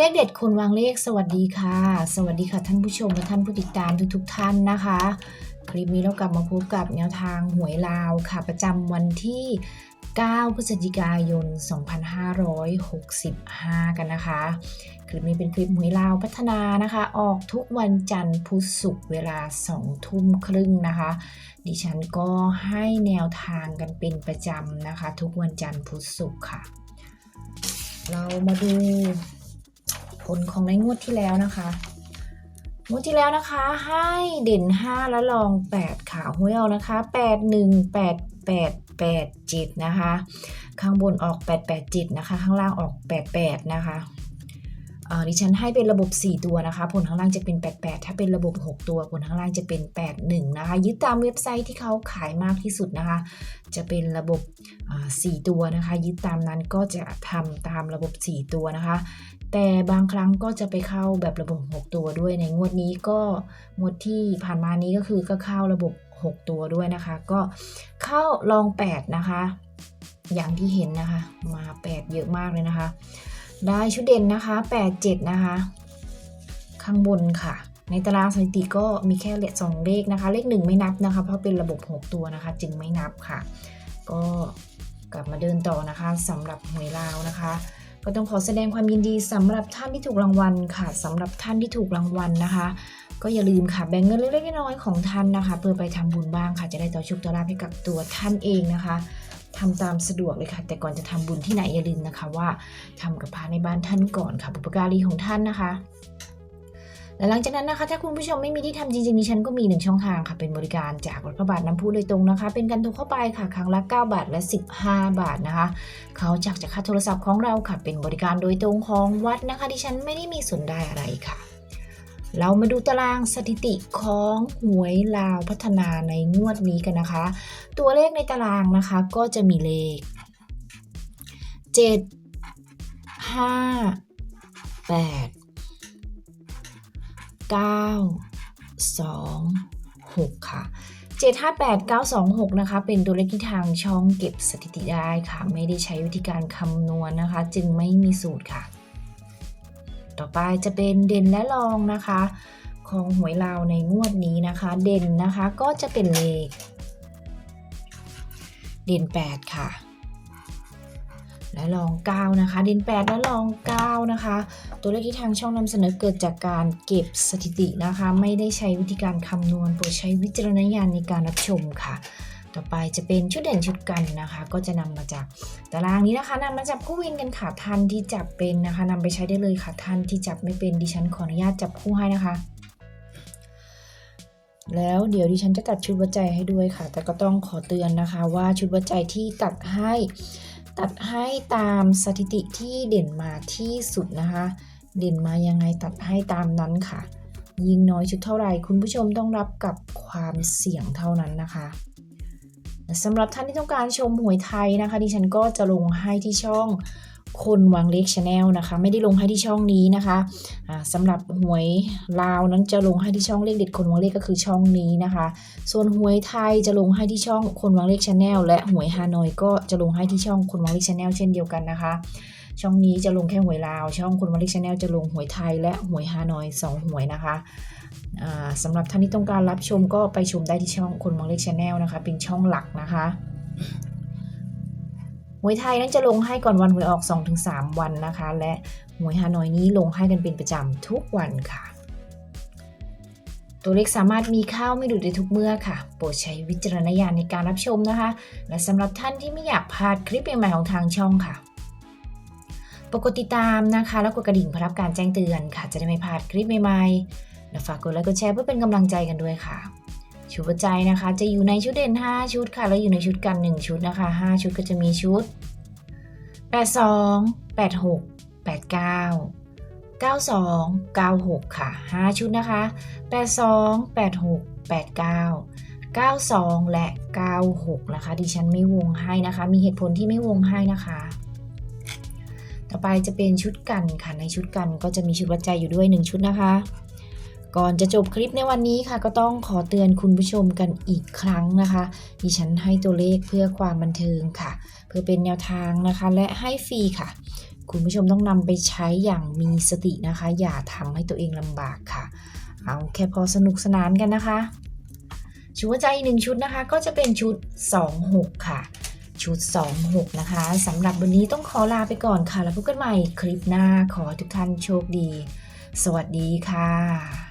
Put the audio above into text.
เลขเด็ดคนวางเลขสวัสดีค่ะ สวัสดีค่ะท่านผู้ชมและท่านผู้ติดตามทุกๆท่านนะคะ คลิปนี้เรากลับมาพบกับแนวทางหวยลาวค่ะ ประจำวันที่ 9 พฤศจิกายน 2565 กันนะคะ คลิปนี้เป็นคลิปหวยลาวพัฒนานะคะ ออกทุกวันจันทร์พุธศุกร์เวลา 2 ทุ่มครึ่งนะคะ ดิฉันก็ให้แนวทางกันเป็นประจำนะคะ ทุกวันจันทร์พุธศุกร์ค่ะ เรามาดู ผลของในงวดที่แล้วนะคะงวดที่แล้วนะคะ ให้เด่น 5 แล้วลอง8ค่ะหวยออกนะคะ 8 1 8 8 8 7นะคะ ข้างบนออก 8 8 7นะคะ ข้างล่างออก 8 8 นะคะดิฉันให้เป็นระบบ 4 ตัวนะคะ ผลข้างล่างจะเป็น 88 ถ้าเป็นระบบ 6 ตัว ผลข้างล่างจะเป็น 81 นะคะ ยึดตามเว็บไซต์ที่เขาขายมากที่สุดนะคะ จะเป็นระบบอ่า4ตัวนะคะ ยึดตามนั้นก็จะทำตามระบบ 4 ตัวนะคะ แต่บางครั้งก็จะไปเข้าแบบระบบ 6 ตัวด้วยในงวดนี้ก็งวดที่ผ่านมานี้ก็คือก็เข้าระบบ 6 ตัวด้วยนะคะ ก็เข้าลอง 8 นะคะ อย่างที่เห็นนะคะ มา 8 เยอะมากเลยนะคะ ได้ชุดเด่นนะคะ 8 7 นะคะ ข้างบนค่ะ ในตารางสถิติก็มีแค่เลขสองเลขนะคะ เลขหนึ่งไม่นับนะคะ เพราะเป็นระบบ 6 ตัวนะคะ จึงไม่นับค่ะ ก็กลับมาเดินต่อนะคะสำหรับหวยลาวนะคะ ก็ต้องขอแสดงความยินดีสำหรับท่านที่ถูกรางวัลค่ะสำหรับท่านที่ถูกรางวัลนะคะ ก็อย่าลืมค่ะแบ่งเงินเล็กๆน้อยๆของท่านนะคะ เพื่อไปทำบุญบ้างค่ะ จะได้ต่อชุกต่อลาให้กับตัวท่านเองนะคะทำตามสะดวกเลยค่ะ แต่ก่อนจะทำบุญที่ไหนอย่าลืมนะคะว่าทำกับพระในบ้านท่านก่อนค่ะบุปการีของท่านนะคะ และหลังจากนั้นนะคะ ถ้าคุณผู้ชมไม่มีที่ทำจริงๆดิฉันก็มีหนึ่งช่องทางค่ะ เป็นบริการจากวัดพระบาทน้ำพุโดยตรงนะคะ เป็นการโทรเข้าไปค่ะ ครั้งละ 9 บาทและ 15 บาทนะคะ เขาจากจากค่าโทรศัพท์ของเราค่ะ เป็นบริการโดยตรงของวัดนะคะ ดิฉันไม่ได้มีส่วนได้อะไรค่ะ เรามาดูตารางสถิติของหวยลาวพัฒนาในงวดนี้กันนะคะ ตัวเลขในตารางนะคะก็จะมีเลข 7 5 8 9 2 6 ค่ะ 7 5 8 9 2 6 นะคะ เป็นตัวเลขที่ทางช่องเก็บสถิติได้ค่ะ ไม่ได้ใช้วิธีการคำนวณนะคะ จึงไม่มีสูตรค่ะ ต่อไปจะเป็นเด่นและรองนะคะ ของหวยลาวในงวดนี้นะคะ เด่นนะคะก็จะเป็นเลข เด่น 8 ค่ะ และรอง9นะคะด่น8และรอง9นะคะ ตัวเลขที่ทางช่องนำเสนอเกิดจากการเก็บสถิตินะคะ ไม่ได้ใช้วิธีการคำนวณโปรดใช้วิจารณญาณในการรับชมค่ะต่อไปจะเป็นชุดเด่นชุดกันนะคะ ก็จะนำมาจากตารางนี้นะคะนำมาจับคู่วินกันค่ะท่านที่จับเป็นนะคะนำไปใช้ได้เลยค่ะท่านที่จับไม่เป็นดิฉันขออนุญาตจับคู่ให้นะคะ แล้วเดี๋ยวดิฉันจะตัดชุดวัดใจให้ด้วยค่ะ แต่ก็ต้องขอเตือนนะคะว่าชุดวัดใจที่ตัดให้ ตัดให้ตามสถิติที่เด่นมาที่สุดนะคะ เด่นมายังไงตัดให้ตามนั้นค่ะ ยิงน้อยชุดเท่าไหร่ คุณผู้ชมต้องรับกับความเสี่ยงเท่านั้นนะคะ สำหรับท่านที่ต้องการชมหวยไทยนะคะ ดิฉันก็จะลงให้ที่ช่องคนวางเล็กชาแนลนะคะ ไม่ได้ลงให้ที่ช่องนี้นะคะอ่าสำหรับหวยลาวนั้นจะลงให้ที่ช่องเลขเด็ดคนวางเลขก็คือช่องนี้นะคะ ส่วนหวยไทยจะลงให้ที่ช่องคนวางเลขชาแนลและหวยฮานอยก็จะลงให้ที่ช่องคนวางเลขชาแนลเช่นเดียวกันนะคะ ช่องนี้จะลงแค่หวยลาว ช่องคนวางเลขชาแนลจะลงหวยไทยและหวยฮานอยสองหวยนะคะสำหรับท่านที่ต้องการรับชมก็ไปชมได้ที่ช่องคนวางเลขชาแนลนะคะ เป็นช่องหลักนะคะหวยไทยนั้นจะลงให้ก่อนวันหวยออก 2-3 วันนะคะ และหวยฮานอยนี้ลงให้กันเป็นประจำทุกวันค่ะ ตัวเลขสามารถมีข้าวไม่ดุดได้ทุกเมื่อค่ะ โปรดใช้วิจารณญาณในการรับชมนะคะ และสำหรับท่านที่ไม่อยากพลาดคลิปใหม่ๆของทางช่องค่ะ กดติดตามนะคะ แล้วกดกระดิ่งเพื่อรับการแจ้งเตือนค่ะ จะได้ไม่พลาดคลิปใหม่ๆและฝากกดไลค์กดแชร์เพื่อเป็นกำลังใจกันด้วยค่ะ ชุดวัดใจนะคะ จะอยู่ในชุดเด่น 5 ชุดค่ะ แล้วอยู่ในชุดกัน 1 ชุดนะคะ 5 ชุดก็จะมีชุด 82 86 89 92 96 ค่ะ 5 ชุดนะคะ 82 86 89 92 และ 96 นะคะ ดิฉันไม่วงให้นะคะ มีเหตุผลที่ไม่วงให้นะคะ ต่อไปจะเป็นชุดกันค่ะ ในชุดกันก็จะมีชุดวัดใจอยู่ด้วย 1 ชุดนะคะ ก่อนจะจบคลิปในวันนี้ค่ะ ก็ต้องขอเตือนคุณผู้ชมกันอีกครั้งนะคะ ดิฉันให้ตัวเลขเพื่อความบันเทิงค่ะ เพื่อเป็นแนวทางนะคะ และให้ฟรีค่ะ คุณผู้ชมต้องนำไปใช้อย่างมีสตินะคะ อย่าทำให้ตัวเองลำบากค่ะ เอาแค่พอสนุกสนานกันนะคะชุดหัวใจหนึ่งชุดนะคะก็จะเป็นชุด 26 ค่ะ ชุด 26 นะคะสำหรับวันนี้ต้องขอลาไปก่อนค่ะ แล้วพบกันใหม่คลิปหน้าขอทุกท่านโชคดี สวัสดีค่ะ